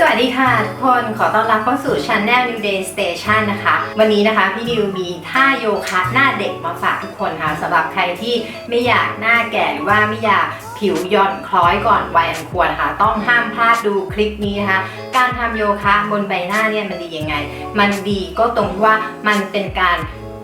สวัสดีค่ะทุกคนขอต้อนรับเข้าสู่ Channel New Day Station นะคะ วันนี้นะคะพี่ดิวมีท่าโยคะหน้าเด็กมาฝากทุกคนค่ะสำหรับใครที่ไม่อยากหน้าแก่หรือว่าไม่อยากผิวหย่อนคล้อยก่อนวัยอันควรค่ะ ต้องห้ามพลาดดูคลิปนี้นะคะ การทำโยคะบนใบหน้าเนี่ยมันดียังไง มันดีก็ตรงที่ว่ามันเป็นการ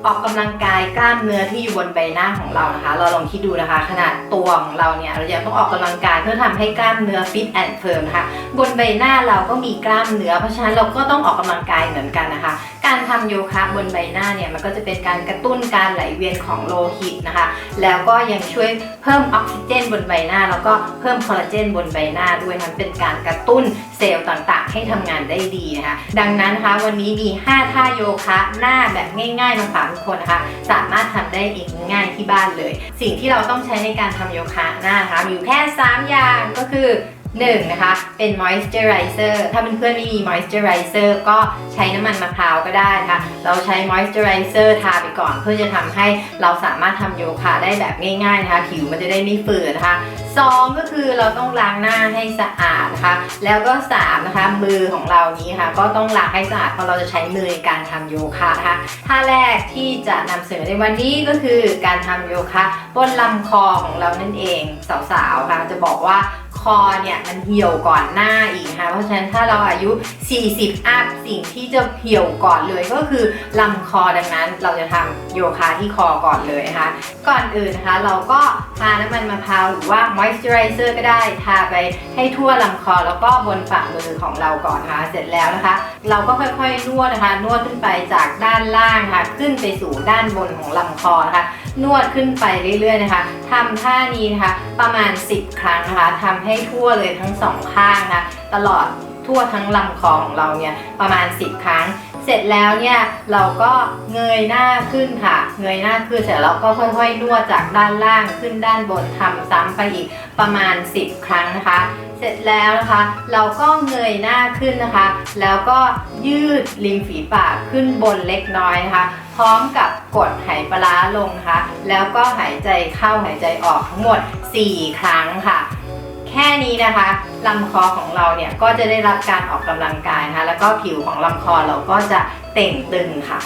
ออกกำลังกายกล้ามเนื้อที่อยู่บนใบหน้าของเรานะคะ เราลองคิดดูนะคะ ขนาดตัวของเราเนี่ยเรายังต้องออกกำลังกายเพื่อทำให้กล้ามเนื้อฟิตแอนด์เฟิร์มนะคะบนใบหน้าเราก็มีกล้ามเนื้อ เพราะฉะนั้นเราก็ต้องออกกำลังกายเหมือนกันนะคะ การทำโยคะบนใบหน้าเนี่ยมันก็จะเป็นการกระตุ้นการไหลเวียนของโลหิตนะคะ แล้วก็ยังช่วยเพิ่มออกซิเจนบนใบหน้า แล้วก็เพิ่มคอลลาเจนบนใบหน้าด้วยนะเป็นการกระตุ้น ซลล์ต่างๆ ให้ทำงานได้ดีนะคะ ดังนั้นนะคะวันนี้มี 5 ท่าโยคะหน้าแบบง่ายๆมาฝากทุกคนนะคะ สามารถทำได้เองง่ายที่บ้านเลย สิ่งที่เราต้องใช้ในการทำโยคะหน้านะคะมีอยู่แค่ 3 อย่างก็คือ 1. นะคะ เป็น moisturizer ถ้าเพื่อนๆไม่มี moisturizer ก็ใช้น้ำมันมะพร้าวก็ได้นะคะ เราใช้ moisturizer ทาไปก่อน เพื่อจะทำให้เราสามารถทำโยคะได้แบบง่ายๆนะคะ ผิวมันจะได้ไม่ฝืดนะคะ 2 ก็คือเราต้องล้างหน้าให้สะอาดนะคะ แล้วก็ 3 นะคะ มือของเรานี้ค่ะ ก็ต้องล้างให้สะอาดเพราะเราจะใช้มือในการทำโยคะนะคะท่าแรกที่จะนำเสนอในวันนี้ก็คือการทำโยคะบนลำคอของเรานั่นเองสาวๆค่ะจะบอกว่า คอเนี่ยมันเหี่ยวก่อนหน้าอีกนะคะเพราะฉะนั้นถ้าเราอายุ 40 อัพสิ่งที่จะเหี่ยวก่อนเลยก็คือลำคอดังนั้นเราจะทำโยคะที่คอก่อนเลยนะคะ ก่อนอื่นนะคะเราก็ทาน้ำมันมะพร้าวหรือว่า moisturizer ก็ได้ทาไปให้ทั่วลำคอแล้วก็บนฝ่ามือของเราก่อนนะคะเสร็จแล้วนะคะ เราก็ค่อยๆนวดนะคะ นวดขึ้นไปจากด้านล่างค่ะขึ้นไปสู่ด้านบนของลำคอนะคะนวดขึ้นไปเรื่อยๆนะคะ ทำท่านี้นะคะ ประมาณ 10 ครั้งนะคะทำให้ทั่วเลยทั้งสองข้างนะคะตลอดทั่วทั้งลำคอของเราเนี่ยประมาณ 10 ครั้ง เสร็จแล้วเนี่ยเราก็เงยหน้าขึ้นค่ะ เงยหน้าขึ้นเสร็จแล้วก็ค่อยๆนวดจากด้านล่างขึ้นด้านบนทำซ้ำไปอีกประมาณ 10 ครั้งนะคะ เสร็จแล้วนะคะ เราก็เงยหน้าขึ้นนะคะ แล้วก็ยืดริมฝีปากขึ้นบนเล็กน้อยนะคะ พร้อมกับกดไหปลาร้าลงนะคะ แล้วก็หายใจเข้าหายใจออกทั้งหมด 4 ครั้งค่ะแค่นี้นะคะลำคอของเราเนี่ยก็จะได้รับการออกกำลังกายนะคะแล้วก็ผิวของลำคอเราก็จะเต่งตึงค่ะ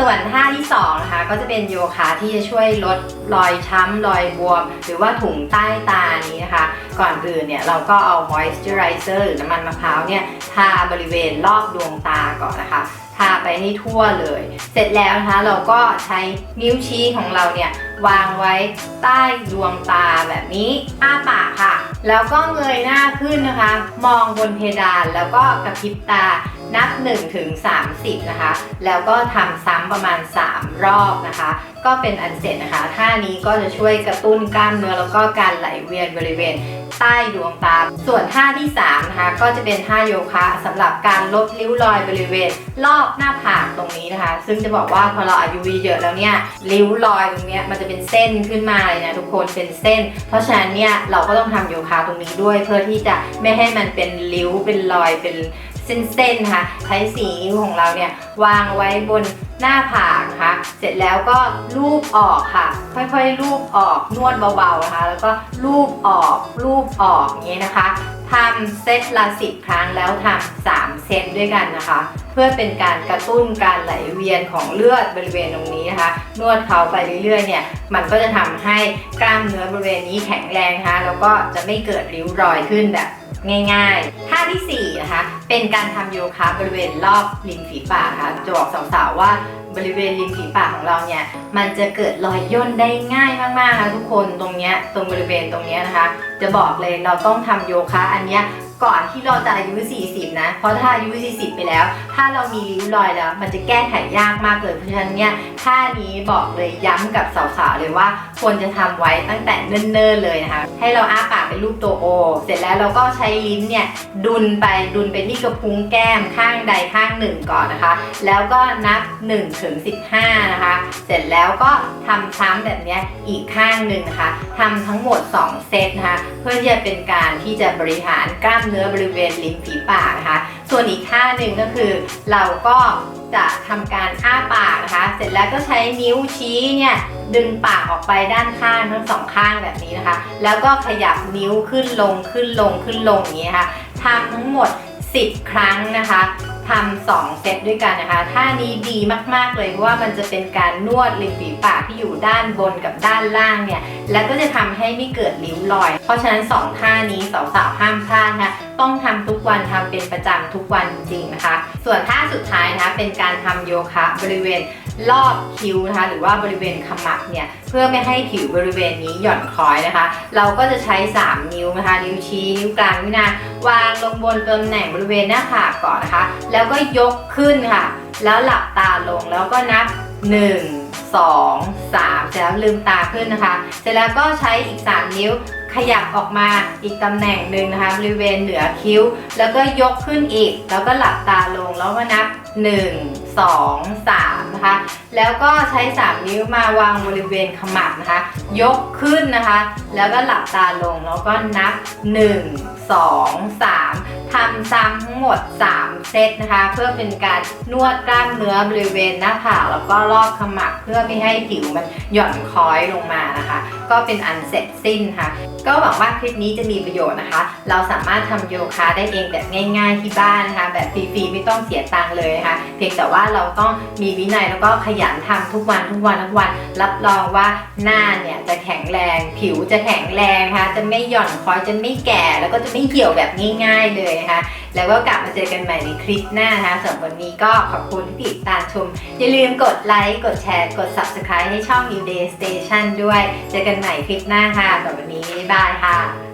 ส่วนท่าที่2นะคะก็จะเป็นโยคะที่จะช่วยลดรอยช้ำรอยบวม หรือว่าถุงใต้ตานี้นะคะ ก่อนอื่นเนี่ยเราก็เอา moisturizer หรือน้ำมันมะพร้าวเนี่ยทาบริเวณรอบดวงตาก่อนนะคะทาไปให้ทั่วเลย เสร็จแล้วนะคะเราก็ใช้นิ้วชี้ของเราเนี่ยวางไว้ใต้ดวงตาแบบนี้อ้าปากค่ะ แล้วก็เงยหน้าขึ้นนะคะ มองบนเพดานแล้วก็กระพริบตา นับ1ถึง30 นะคะ แล้วก็ทำซ้ำประมาณ 3 รอบนะคะ ก็เป็นอันเสร็จนะคะ ท่านี้ก็จะช่วยกระตุ้นกล้ามเนื้อแล้วก็การไหลเวียนบริเวณใต้ดวงตา ส่วนท่าที่3นะคะก็จะเป็นท่าโยคะสำหรับการลดริ้วรอยบริเวณ รอบหน้าผากตรงนี้นะคะ ซึ่งจะบอกว่าพอเราอายุเยอะแล้วเนี่ยริ้วรอยตรงเนี้ยมันจะเป็นเส้นขึ้นมาเลยนะทุกคนเป็นเส้น เพราะฉะนั้นเนี่ยเราก็ต้องทำโยคะตรงนี้ด้วย เพื่อที่จะไม่ให้มันเป็นริ้วเป็นรอยเป็น เส้นๆนะคะใช้สีนิ้วของเราเนี่ยวางไว้บนหน้าผากนะคะเสร็จแล้วก็ลูบออกค่ะ ค่อยๆลูบออกนวดเบาๆนะคะ แล้วก็ลูบออกลูบออกอย่างนี้นะคะทำเซตละสิบครั้งแล้วทำสามเซตด้วยกันนะคะ เพื่อเป็นการกระตุ้นการไหลเวียนของเลือดบริเวณตรงนี้นะคะ นวดเขาไปเรื่อยๆเนี่ยมันก็จะทำให้กล้ามเนื้อบริเวณนี้แข็งแรงนะคะแล้วก็จะไม่เกิดริ้วรอยขึ้นแบบง่าย ๆ ท่าที่4 เป็นการทำโยคะบริเวณรอบริมฝีปากค่ะจะบอกสาวๆว่าบริเวณริมฝีปากของเราเนี่ยมันจะเกิดรอยย่นได้ง่ายมากๆนะทุกคนตรงเนี้ยตรงบริเวณตรงเนี้ยนะคะ จะบอกเลยเราต้องทำโยคะอันเนี้ยก่อนที่เราจะอายุ 40 นะ เพราะถ้าอายุ 40 ไปแล้ว ถ้าเรามีริ้วรอยแล้ว มันจะแก้ไขยากมากเลยเพราะฉะนั้นเนี่ยท่านี้บอกเลยย้ำกับสาวๆเลยว่าควรจะทำไว้ตั้งแต่เนิ่นๆเลยนะคะ ให้เราอ้าปากเป็นรูปตัวโอ เสร็จแล้วเราก็ใช้ลิ้นเนี่ยดุนไปดุนไปที่กระพุ้งแก้มข้างใดข้างหนึ่งก่อนนะคะ แล้วก็นับ1ถึง15 นะคะ เสร็จแล้วก็ทำซ้ำแบบนี้อีกข้างหนึ่งนะคะทำทั้งหมด 2 เซตนะคะ เพื่อที่จะเป็นการที่จะบริหารกล้ามเนื้อบริเวณริมฝีปากนะคะ ส่วนอีกท่าหนึ่งก็คือเราก็จะทำการอ้าปากนะคะ เสร็จแล้วก็ใช้นิ้วชี้เนี่ยดึงปากออกไปด้านข้างทั้งสองข้างแบบนี้นะคะ แล้วก็ขยับนิ้วขึ้นลงขึ้นลงขึ้นลงอย่างนี้นะคะทำทั้งหมด 10 ครั้งนะคะ ทำสองเซตด้วยกันนะคะท่านี้ดีมากๆเลยเพราะว่ามันจะเป็นการนวดริมฝีปากที่อยู่ด้านบนกับด้านล่างเนี่ย แล้วก็จะทำให้ไม่เกิดริ้วรอย เพราะฉะนั้นสองท่านี้สาวๆห้ามพลาดนะต้องทำทุกวันทำเป็นประจำทุกวันจริงๆนะคะ ส่วนท่าสุดท้ายนะคะเป็นการทำโยคะบริเวณ รอบคิ้วนะคะ หรือว่าบริเวณขมับเนี่ยเพื่อไม่ให้ผิวบริเวณนี้หย่อนคล้อยนะคะ เราก็จะใช้ 3 นิ้วนะคะ นิ้วชี้ นิ้วกลางนิ้วนางวางลงบนตำแหน่งบริเวณหน้าผากก่อนนะคะ แล้วก็ยกขึ้นค่ะ แล้วหลับตาลงแล้วก็นับ 1 2 3เสร็จแล้วลืมตาขึ้นนะคะ เสร็จแล้วก็ใช้อีก 3 นิ้วขยับออกมาอีกตำแหน่งหนึ่งนะคะ บริเวณเหนือคิ้ว แล้วก็ยกขึ้นอีก แล้วก็หลับตาลงแล้วก็นับ 1 2 3นะคะ แล้วก็ใช้ 3 นิ้วมาวางบริเวณขมับนะคะ ยกขึ้นนะคะ แล้วก็หลับตาลงแล้วก็นับ 1 2 3 ทำซ้ำทั้งหมด 3 เซตนะคะ เพื่อเป็นการนวดกล้ามเนื้อบริเวณหน้าผากแล้วก็รอบขมับเพื่อไม่ให้ผิวมันหย่อนคล้อยลงมานะคะ ก็เป็นอันเสร็จสิ้นค่ะ ก็หวังว่าคลิปนี้จะมีประโยชน์นะคะ เราสามารถทำโยคะได้เองแบบง่าย ๆที่บ้านนะคะ แบบฟรีๆไม่ต้องเสียตังค์เลยนะคะเพียงแต่ว่าเราต้องมีวินัยแล้วก็ขยันทำทุกวันทุกวันทุกวัน รับรองว่าหน้าเนี่ยจะแข็งแรง ผิวจะแข็งแรงนะคะจะไม่หย่อนคล้อยจะไม่แก่แล้วก็จะไม่เหี่ยวแบบง่าย ๆเลยนะคะแล้วก็กลับมาเจอกันใหม่ในคลิปหน้านะคะสำหรับวันนี้ก็ขอบคุณที่ติดตามชม อย่าลืมกดไลค์กดแชร์กด subscribe ให้ช่อง New Day Station ด้วย เจอกันใหม่คลิปหน้าค่ะสำหรับวันนี้บ๊ายบายค่ะ